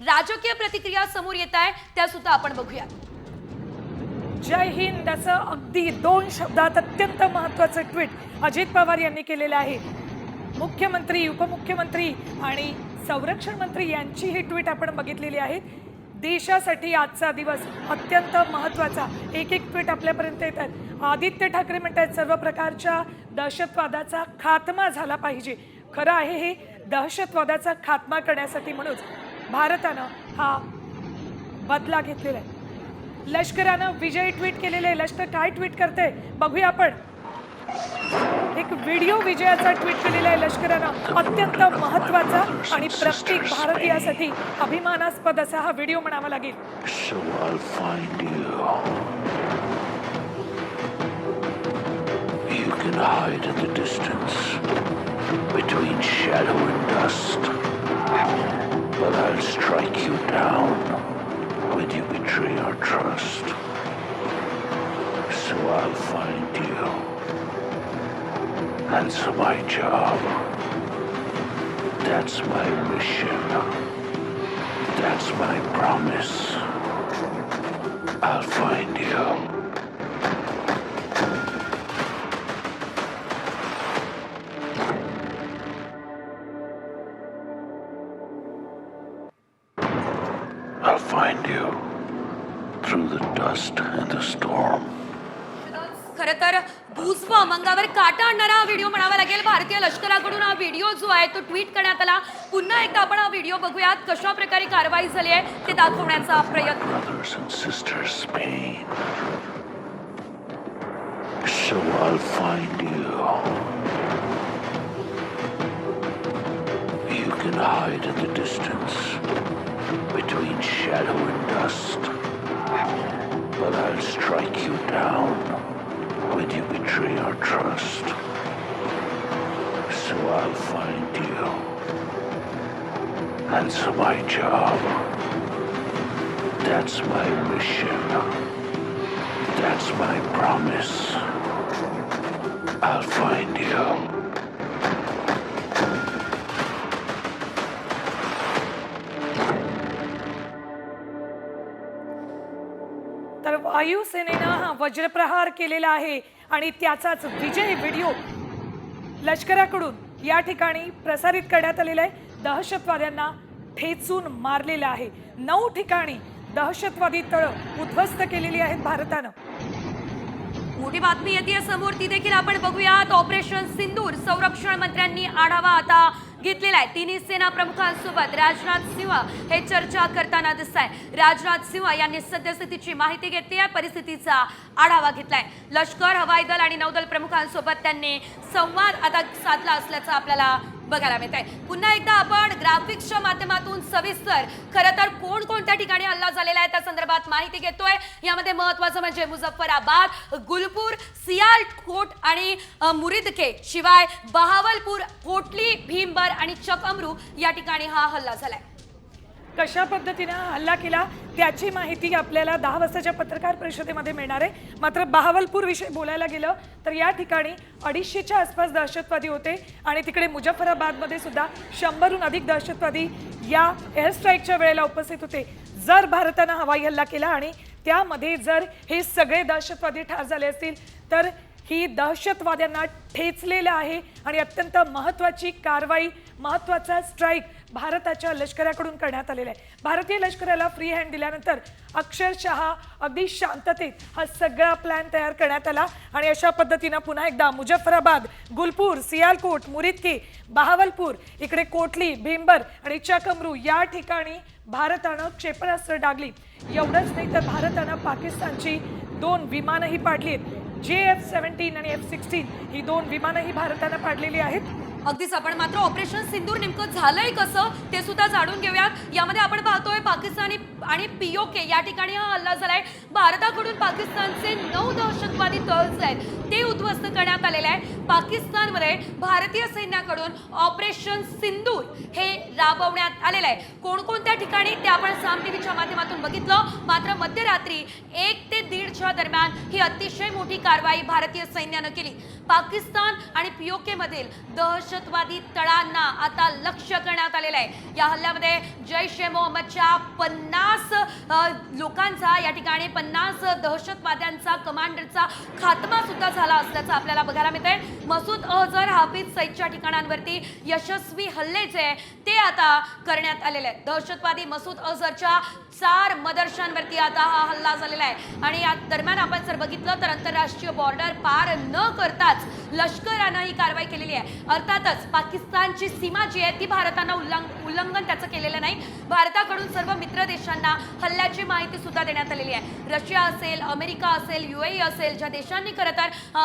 राजकीय प्रतिक्रिया समोर येत आहे त्या सुद्धा आपण बघूया जय हिंद असं अगदी दोन शब्दात अत्यंत महत्वाचं ट्विट अजित पवार यांनी केलेलं आहे. मुख्यमंत्री उपमुख्यमंत्री आणि संरक्षण मंत्री यांची ही ट्विट आपण बघितलेली आहे. देशासाठी आजचा दिवस अत्यंत महत्त्वाचा एक एक ट्विट आपल्यापर्यंत येत आहेत. आदित्य ठाकरे म्हणतात सर्व प्रकारच्या दहशतवादाचा खात्मा झाला पाहिजे. खरं आहे हे दहशतवादाचा खात्मा करण्यासाठी म्हणून. भारतानं हा बदला घेतलेला आहे लष्करानं विजय ट्विट केलेले आहे. लष्कर काय ट्विट करते बघूया आपण एक व्हिडिओ विजयाचा ट्विट केलेला आहे लष्करानं अत्यंत महत्त्वाचा आणि प्रत्येक भारतीयासाठी अभिमानास्पद असा हा व्हिडिओ म्हणावा लागेल So you. You can hide in the distance between shadow and dust. But I'll strike you down when you betray our trust. So I'll find you. That's my job. That's my mission. That's my promise. Find you through the dust and the storm. खर तर भूस्व मंगावर काटा आणणारा हा video म्हणावा लागेल भारतीय लष्कराकडून हा व्हिडिओ जो आहे तो ट्विट करण्यात आला पुन्हा एकदा आपण हा व्हिडिओ बघूयात कशा प्रकारे कारवाई झाली आहे ते दाखवण्याचा प्रयत्न brothers and sisters' pain. So I'll find you. You can hide in the distance between shadow and dust. But I'll strike you down when you betray our trust. So I'll find you. Answer my job. That's my mission. That's my promise. I'll find you. वायुसेनेनं हा वज्रप्रहार केलेला आहे आणि त्याचाच विजय video लष्कराकडून या ठिकाणी प्रसारित करण्यात आलेला आहे. दहशतवाद्यांना ठेचून मारलेलं आहे. नऊ ठिकाणी दहशतवादी तळं उद्ध्वस्त केलेली आहेत भारतानं. मोठी बातमी येते समोर. ती देखील आपण बघूयात. ऑपरेशन सिंदूर संरक्षण मंत्र्यांनी आढावा आता घेतलेला आहे. तिन्ही सेना प्रमुखांसोबत राजनाथ सिंह हे चर्चा करताना दिसत आहे राजनाथ सिंह यांनी सद्यस्थितीची माहिती घेतली आहे परिस्थितीचा आढावा घेतलाय. लष्कर हवाई दल आणि नौदल प्रमुखांसोबत त्यांनी संवाद आता साधला असल्याचं आपल्याला बघायला मिळत आहे. पुन्हा एकदा आपण ग्राफिक्सच्या माध्यमातून सविस्तर खरं तर कोण कोणत्या ठिकाणी हल्ला झालेला आहे त्या संदर्भात माहिती घेतोय. यामध्ये महत्वाचं म्हणजे मुझफ्फराबाद गुलपूर सियालकोट आणि मुरिदके शिवाय बहावलपूर कोटली भीमबर आणि चकमरू या ठिकाणी हा हल्ला झालाय. कशा पद्धतीनं हल्ला केला त्याची माहिती आपल्याला दहा वाजताच्या पत्रकार परिषदेमध्ये मिळणार आहे. मात्र बहावलपूर विषयी बोलायला गेलं तर या ठिकाणी अडीचशेच्या आसपास दहशतवादी होते आणि तिकडे मुजफ्फराबादमध्ये सुद्धा शंभरहून अधिक दहशतवादी या एअर स्ट्राईकच्या वेळेला उपस्थित होते. जर भारतानं हवाई हल्ला केला आणि त्यामध्ये जर हे सगळे दहशतवादी ठार झाले असतील तर ही दहशतवाद्यांना ठेचलेलं आहे आणि अत्यंत महत्त्वाची कारवाई महत्त्वाचा स्ट्राईक भारताच्या लष्कराकडून करण्यात आलेलं आहे. भारतीय लष्कराला फ्री हँड दिल्यानंतर अक्षरशः अगदी शांततेत हा सगळा प्लॅन तयार करण्यात आला. आणि अशा पद्धतीनं पुन्हा एकदा मुजफ्फराबाद गुलपूर सियालकोट मुरिदके बहावलपूर इकडे कोटली भीमबर आणि चकमरू या ठिकाणी भारतानं क्षेपणास्त्र डागली. एवढंच नाही तर भारतानं पाकिस्तानची दोन विमानंही पाडली आहेत जे एफ सेव्हन्टीन आणि एफ सिक्स्टीन ही दोन विमानंही भारतानं पाडलेली आहेत. अगदीच आपण मात्र ऑपरेशन सिंदूर नेमकं झालंय कसं ते सुद्धा जाणून घेऊयात. यामध्ये आपण पाहतोय पाकिस्तानी आणि पीओके या ठिकाणी हा हल्ला झालाय. भारताकडून पाकिस्तानचे नऊ दहशतवादी तळ जे आहेत. ते उद्ध्वस्त करण्यात आलेले आहे पाकिस्तानमध्ये भारतीय सैन्याकडून ऑपरेशन सिंदूर हे राबवण्यात आलेलं आहे. कोणकोणत्या ठिकाणी ते आपण साम टीव्हीच्या माध्यमातून बघितलं. मात्र मध्यरात्री एक ते दीडच्या दरम्यान ही अतिशय मोठी कारवाई भारतीय सैन्यानं केली. पाकिस्तान आणि पीओके मधील दहशत दहशतवादी तळांना आता लक्ष करण्यात आलेलं आहे. या हल्ल्यामध्ये जैश ए मोहम्मदच्या पन्नास लोकांचा या ठिकाणी पन्नास दहशतवाद्यांचा कमांडरचा खात्मा सुद्धा झाला असल्याचं आपल्याला बघायला मिळतंय. मसूद अहजर हाफिज सईदच्या ठिकाणांवरती यशस्वी हल्ले जे ते आता करण्यात आलेले आहेत. दहशतवादी मसूद अझरच्या चार मदरशांवरती आता हा हल्ला झालेला आहे. आणि या दरम्यान आपण जर बघितलं तर आंतरराष्ट्रीय बॉर्डर पार न करताच लष्करानं ही कारवाई केलेली आहे. अर्थातच पाकिस्तानची सीमा जी आहे ती भारतानं उल्लंघ उल्लंघन त्याचं केलेलं नाही. भारताकडून सर्व मित्र देशांना हल्ल्याची माहिती सुद्धा देण्यात आलेली आहे. रशिया असेल अमेरिका असेल युएई असेल ज्या देशांनी खरं तर